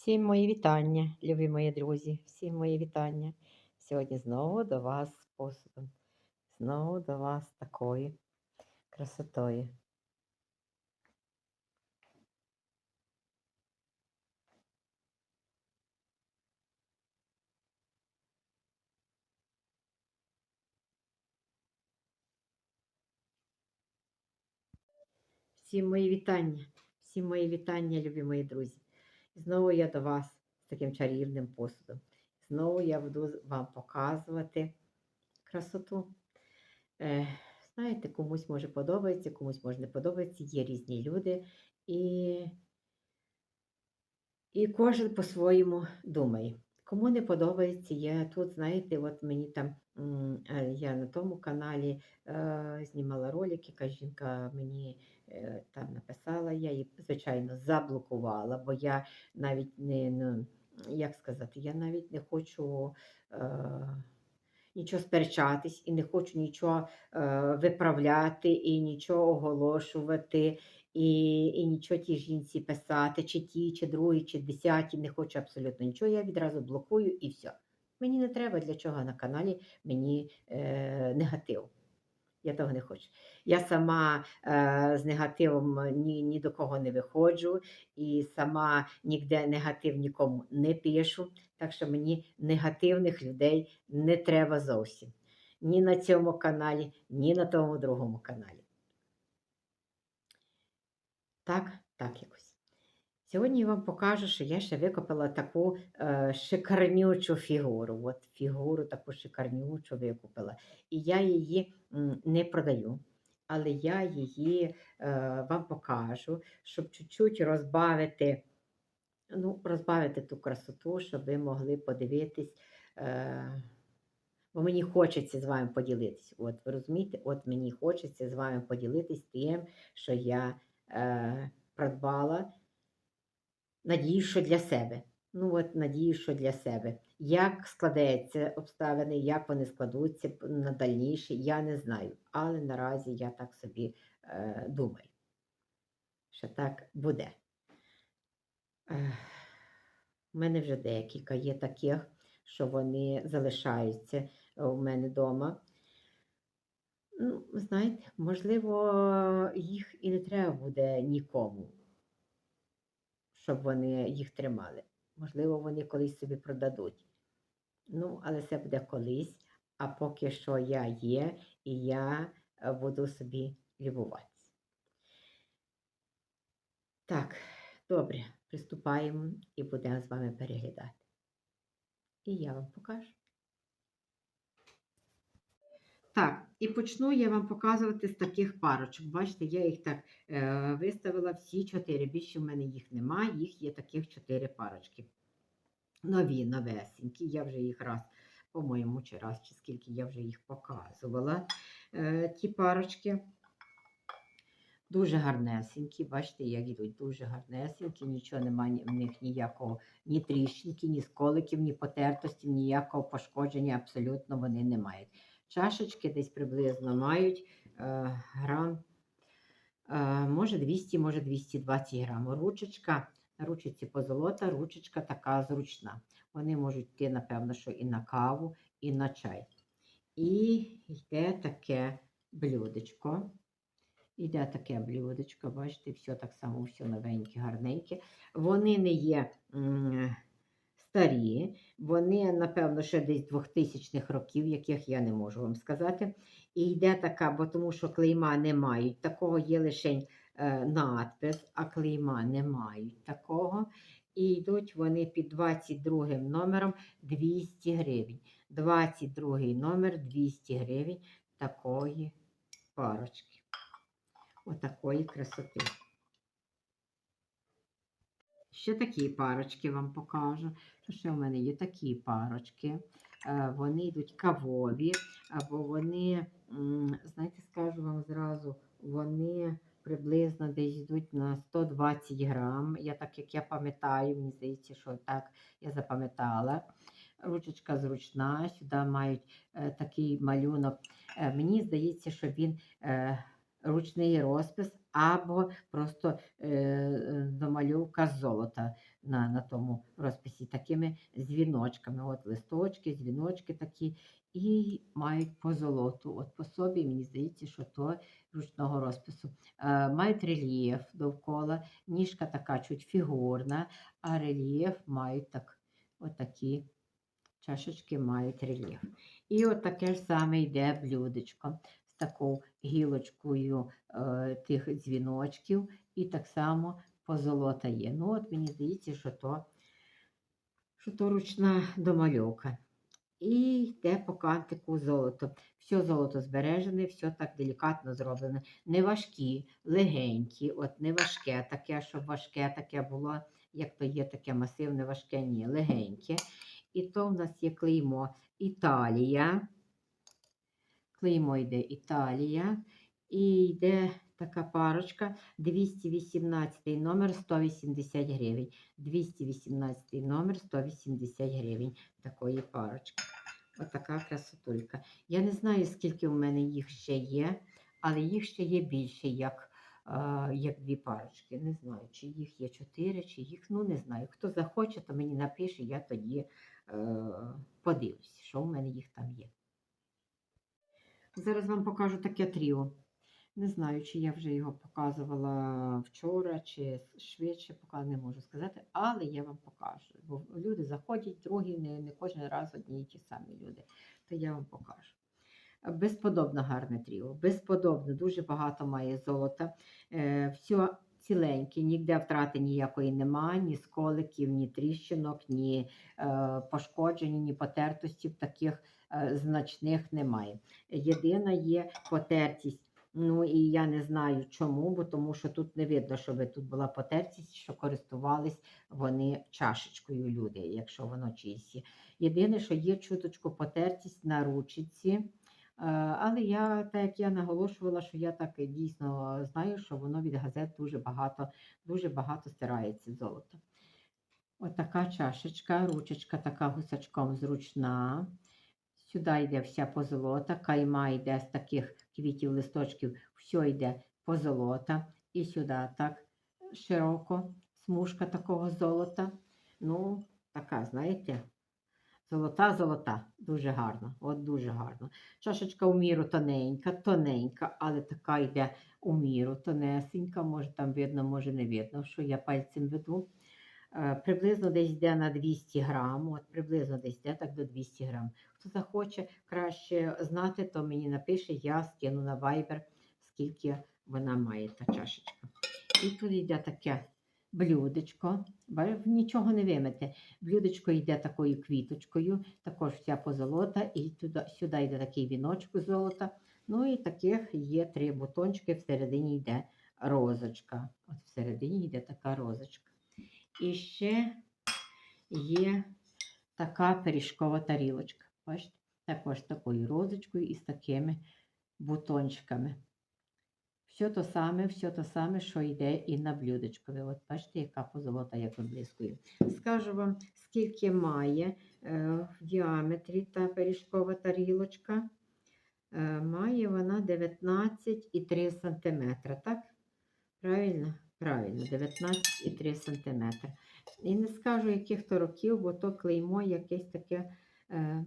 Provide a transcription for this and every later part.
Всім мої вітання, любі мої друзі, всім мої вітання. Сьогодні знову до вас з посудом. Знову до вас з такою красотою. Всім мої вітання, всім мої вітання, любі мої друзі. Знову я до вас з таким чарівним посудом. Знову я буду вам показувати красоту. Е, знаєте, комусь може подобається, комусь може не подобається. Є різні люди, і, і кожен по-своєму думає. Кому не подобається, я тут, знаєте, от мені там е, я на тому каналі е, знімала ролик, яка жінка мені там написала, я її, звичайно, заблокувала, бо я навіть не, ну, як сказати, я навіть не хочу е, нічого сперечатись і не хочу нічого е, виправляти і нічого оголошувати. І, і нічого тій жінці писати, чи ті, чи другі, чи десяті, не хочу абсолютно нічого. Я відразу блокую і все. Мені не треба для чого на каналі мені е, негатив. Я того не хочу. Я сама е, з негативом ні, ні до кого не виходжу, і сама ніде негатив нікому не пишу. Так що мені негативних людей не треба зовсім. Ні на цьому каналі, ні на тому другому каналі. Так, так якось. Сьогодні я вам покажу, що я ще викопала таку е, шикарнючу фігуру. От фігуру таку шикарнючу викупила. І я її м, не продаю, але я її е, вам покажу, щоб чуть-чуть розбавити, ну, розбавити ту красоту, щоб ви могли подивитись. Е, Бо мені хочеться з вами поділитись. От ви розумієте, от мені хочеться з вами поділитись тим, що я е, придбала. Надію, що для себе. Ну, от надію, що для себе. Як складаються обставини, як вони складуться на дальніше, я не знаю. Але наразі я так собі е, думаю, що так буде. Е, у мене вже декілька є таких, що вони залишаються у мене вдома. Ну, знаєте, можливо, їх і не треба буде нікому, щоб вони їх тримали. Можливо, вони колись собі продадуть. Ну, але це буде колись, а поки що я є, і я е, буду собі любуватися. Так, добре, приступаємо і будемо з вами переглядати. І я вам покажу. Так, і почну я вам показувати з таких парочок. Бачите, я їх так е, виставила всі чотири. Більше в мене їх немає, їх є таких чотири парочки. Нові, новесенькі. Я вже їх раз, по-моєму, чи раз, чи скільки я вже їх показувала. Е, ті парочки. Дуже гарнесенькі, бачите, як ідуть, дуже гарнесенькі, нічого немає в них ніякого ні тріщинки, ні сколиків, ні потертості, ніякого пошкодження абсолютно вони не мають. Чашечки десь приблизно мають е, грам, е, може 200, може 220 грам. Ручечка, на ручці позолота, ручечка така зручна. Вони можуть йти, напевно, що і на каву, і на чай. І йде таке блюдечко. Іде таке блюдечко, бачите, все так само, все новеньке, гарненьке. Вони не є старі, вони, напевно, ще десь 2000-х років, яких я не можу вам сказати. І йде така, бо тому що клейма не мають. Такого є лише е, надпис, а клейма не мають такого. І йдуть вони під 22 номером 200 гривень. 22 номер 200 гривень такої парочки. Отакої красоти. Ще такі парочки вам покажу. Що в мене є такі парочки. Е, Вони йдуть кавові, або вони, знаєте, скажу вам зразу, вони приблизно десь йдуть на 120 грам. Я так як я пам'ятаю, мені здається, що так я запам'ятала. Ручечка зручна, сюди мають е, такий малюнок. Е, мені здається, що він ручний розпис або просто е, е, домальовка золота. на, на тому розписі такими дзвіночками. От листочки, дзвіночки такі, і мають позолоту. От по собі мені здається, що то ручного розпису. Е, мають рельєф довкола, ніжка така чуть фігурна, а рельєф мають так, отакі чашечки мають рельєф. І от таке ж саме йде блюдечко з такою гілочкою е, тих дзвіночків, і так само позолота є. Ну, от мені здається, що то, що то ручна домальовка. І йде по кантику золото. Все золото збережене, все так делікатно зроблене. Не важкі, легенькі, от не важке таке, щоб важке таке було, як то є таке масивне, важке, ні, легеньке. І то в нас є клеймо Італія. Клеймо йде Італія. І йде така парочка 218 номер 180 гривень. 218 номер 180 гривень такої парочки. Отака красотулька. Я не знаю, скільки у мене їх ще є, але їх ще є більше, як, е, як дві парочки. Не знаю, чи їх є чотири, чи їх, ну не знаю. Хто захоче, то мені напише, я тоді е, подивлюсь, що у мене їх там є. Зараз вам покажу таке тріо. Не знаю, чи я вже його показувала вчора, чи швидше, поки не можу сказати, але я вам покажу. Бо люди заходять, другі, не, не кожен раз одні і ті самі люди. То я вам покажу. Безподобно гарне тріо, безподобно, дуже багато має золота. Е, все ціленьке, ніде втрати ніякої немає, ні сколиків, ні тріщинок, ні е, пошкоджень, ні потертостів таких значних немає. Єдина є потертість. Ну і я не знаю чому, бо тому що тут не видно, щоб тут була потертість, що користувались вони чашечкою люди, якщо воно чиїсь. є. Єдине, що є чуточку потертість на ручці. Е, Але я, так як я наголошувала, що я так дійсно знаю, що воно від газет дуже багато, дуже багато стирається золото. Отака чашечка, ручечка така гусачком зручна. Сюди йде вся позолота, кайма йде з таких квітів, листочків, все йде позолота. І сюди так широко, смужка такого золота. Ну, така, знаєте, золота-золота, дуже гарно, от дуже гарно. Чашечка у міру тоненька, тоненька, але така йде у міру, тонесенька, може там видно, може не видно, що я пальцем веду. Е, Приблизно десь йде на 200 грам, от приблизно десь йде так до 200 грам. Хто захоче краще знати, то мені напише, я скину на Viber, скільки вона має та чашечка. І тут йде таке блюдечко, нічого не вимите. Блюдечко йде такою квіточкою, також вся позолота, і туди, сюди йде такий віночок золота. Ну і таких є три бутончики, всередині йде розочка. От всередині йде така розочка. І ще є така пиріжкова тарілочка. Бачите? Також такою розочкою і з такими бутончиками. Все то саме, все то саме, що йде і на блюдечкові. От бачите, яка позолота, як виблискує. Скажу вам, скільки має е, в діаметрі та пиріжкова тарілочка. Е, має вона 19,3 см, так? Правильно? Правильно, 19,3 см. І не скажу, яких то років, бо то клеймо якесь таке е,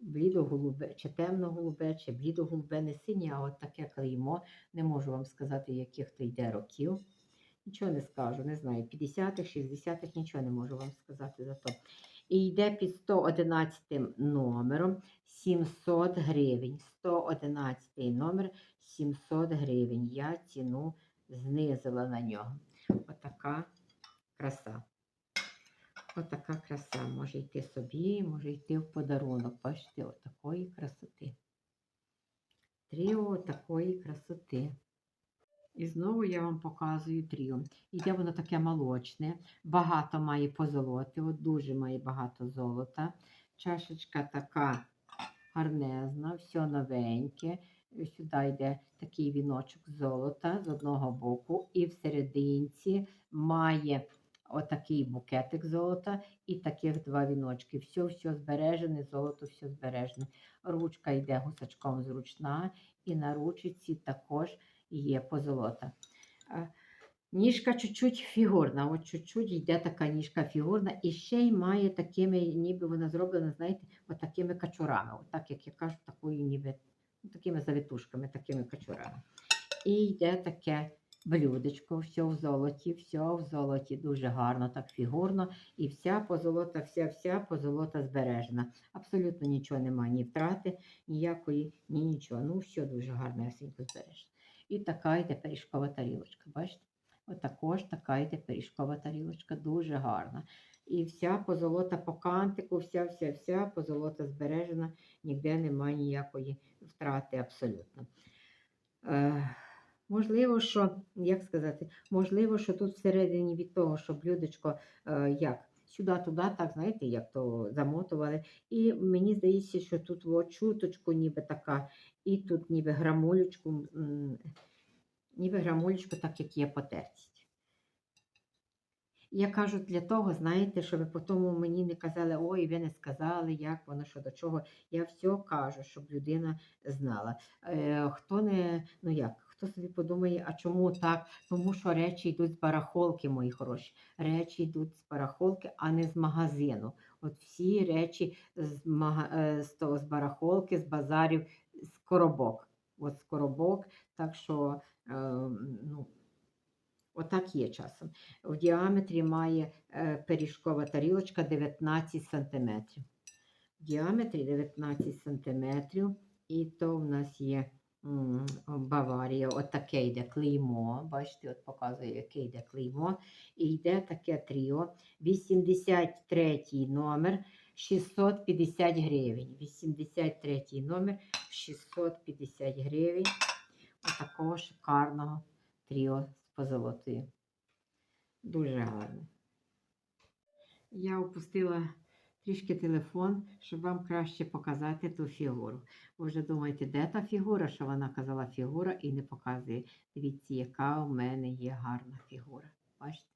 блідо-голубе, чи темно-голубе, чи блідо-голубе, не синє, а от таке клеймо. Не можу вам сказати, яких то йде років. Нічого не скажу, не знаю. 50-х, 60-х, нічого не можу вам сказати за то. І йде під 111 номером 700 гривень. 111 номер 700 гривень. Я ціну знизила на нього. Отака краса. Отака краса. Може йти собі, може йти в подарунок. Бачите, отакої красоти. Тріо такої красоти. І знову я вам показую тріо. Іде воно таке молочне, багато має позолоти, от дуже має багато золота. Чашечка така гарнезна, все новеньке. Сюди йде такий віночок золота з одного боку, і всерединці має отакий букетик золота і таких два віночки. Все, все збережене, золото, все збережене. Ручка йде гусачком зручна, і на ручці також є позолота. Ніжка чуть-чуть фігурна, от чуть-чуть йде така ніжка фігурна, і ще й має такими, ніби вона зроблена, знаєте, от такими качурами. От як я кажу, такою ніби такими завитушками, такими качурами. І йде таке блюдечко, все в золоті, все в золоті, дуже гарно, так фігурно. І вся позолота, вся вся позолота збережена. Абсолютно нічого немає, ні втрати, ніякої, ні нічого. Ну, все дуже гарно, ясенько збережено. І така йде пиріжкова тарілочка. Бачите? Отакож така йде пиріжкова тарілочка, дуже гарна. І вся позолота по кантику, вся, вся, вся позолота збережена, ніде немає ніякої втрати абсолютно. Е, можливо, що, як сказати, можливо, що тут всередині від того, що блюдечко е, як сюди-туди, так, знаєте, як то замотували. І мені здається, що тут о, чуточку ніби така, і тут ніби грамулечку, ніби грамулечку, так як є потертість. Я кажу для того, знаєте, щоб потім мені не казали, ой, ви не сказали, як воно, що до чого. Я все кажу, щоб людина знала. Е, хто не, ну як, хто собі подумає, а чому так? Тому що речі йдуть з барахолки, мої хороші. Речі йдуть з барахолки, а не з магазину. От всі речі з, мага, е, з, того, з барахолки, з базарів, з коробок. От з коробок, так що, е, ну, отак є часом. В діаметрі має е, пиріжкова тарілочка 19 см. В діаметрі 19 см. І то в нас є Баварія. Отаке йде клеймо. Бачите, от показує, яке йде клеймо. І йде таке тріо. 83 номер 650 гривень. 83 номер 650 гривень. Отакого шикарного тріо з позолотою. Дуже гарно. Я опустила трішки телефон, щоб вам краще показати ту фігуру. Ви вже думаєте, де та фігура, що вона казала фігура і не показує. Дивіться, яка у мене є гарна фігура. Бачите?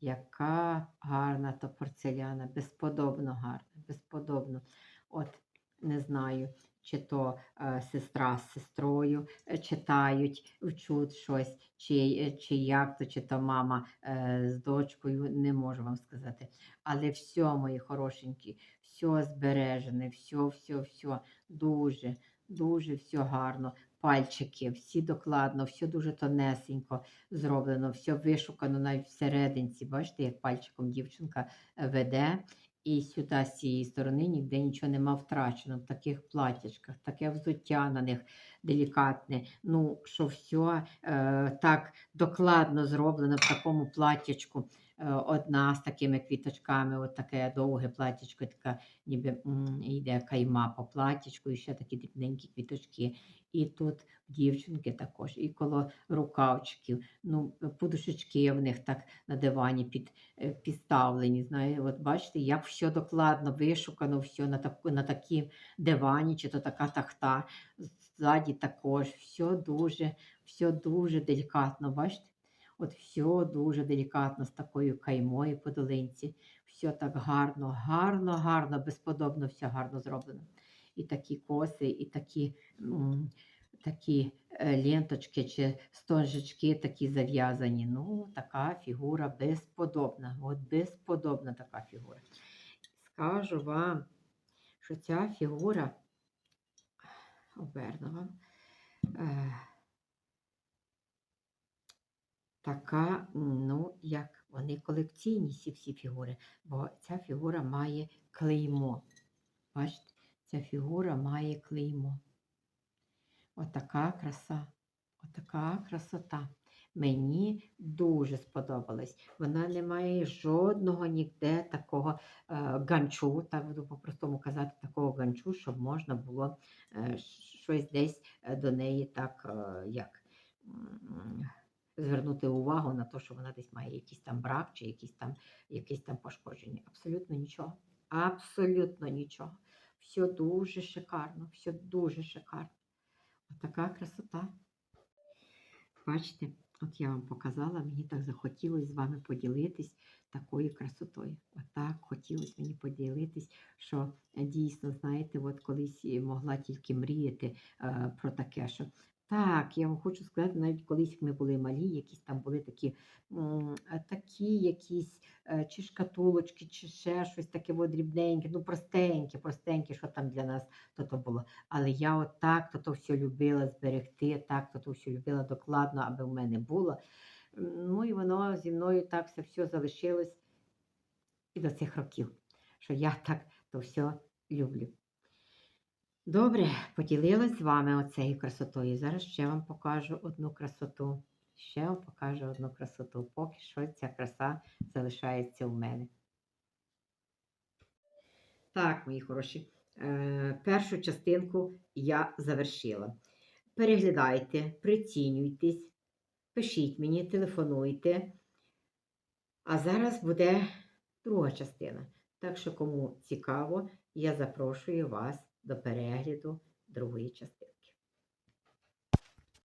Яка гарна та порцеляна, безподобно гарна, безподобно. От, не знаю, чи то е, сестра з сестрою е, читають, вчуть щось, чи, е, чи як то, чи то мама е, з дочкою, не можу вам сказати. Але все, мої хорошенькі, все збережене, все, все, все дуже, дуже все гарно. Пальчики, всі докладно, все дуже тонесенько зроблено, все вишукано навіть всерединці. Бачите, як пальчиком дівчинка е, веде. І сюди з цієї сторони ніде нічого нема втрачено в таких платічках, таке взуття на них делікатне. Ну, що все е, так докладно зроблено в такому платячку. Е, одна з такими квіточками, от таке довге платячко, така ніби йде кайма по платячку, і ще такі дрібненькі квіточки. І тут дівчинки також, і коло рукавчиків, ну, подушечки в них так на дивані під, е, підставлені. Знає, от бачите, як все докладно вишукано, все на таку, на такій дивані, чи то така тахта, ззаді також, все дуже, все дуже делікатно, бачите? От все дуже делікатно з такою каймою по долинці. Все так гарно, гарно, гарно, безподобно, все гарно зроблено. І такі коси, і такі, м, такі е, ленточки чи стожечки такі зав'язані. Ну, така фігура безподобна. От безподобна така фігура. Скажу вам, що ця фігура оберну вам. Така, ну, як вони колекційні ці всі фігури, бо ця фігура має клеймо. Бачите, ця фігура має клеймо. Отака краса, отака красота. Мені дуже сподобалась. Вона не має жодного ніде такого е, ганчу, так буду по-простому казати, такого ганчу, щоб можна було е, щось десь е, до неї так, е, як. Звернути увагу на те, що вона десь має якийсь там брак чи якісь там, якісь там пошкодження. Абсолютно нічого. Абсолютно нічого. Все дуже шикарно, все дуже шикарно. Отака красота. Бачите, от я вам показала, мені так захотілося з вами поділитись такою красотою. Отак хотілося мені поділитись, що е, дійсно, знаєте, от колись і могла тільки мріяти е, про таке, що Так, я вам хочу сказати, навіть колись ми були малі, якісь там були такі, е, такі якісь е, чи шкатулочки, чи ще щось таке дрібненьке, ну простеньке, простеньке, що там для нас то, то було. Але я от так то, то все любила зберегти, так то, то все любила докладно, аби в мене було. Ну і воно зі мною так все, все залишилось і до цих років, що я так то все люблю. Добре, поділилась з вами оцею красотою. Зараз ще вам покажу одну красоту. Ще вам покажу одну красоту. Поки що ця краса залишається у мене. Так, мої хороші, е, першу частинку я завершила. Переглядайте, прицінюйтесь, пишіть мені, телефонуйте. А зараз буде друга частина. Так що, кому цікаво, я запрошую вас до перегляду другої частини.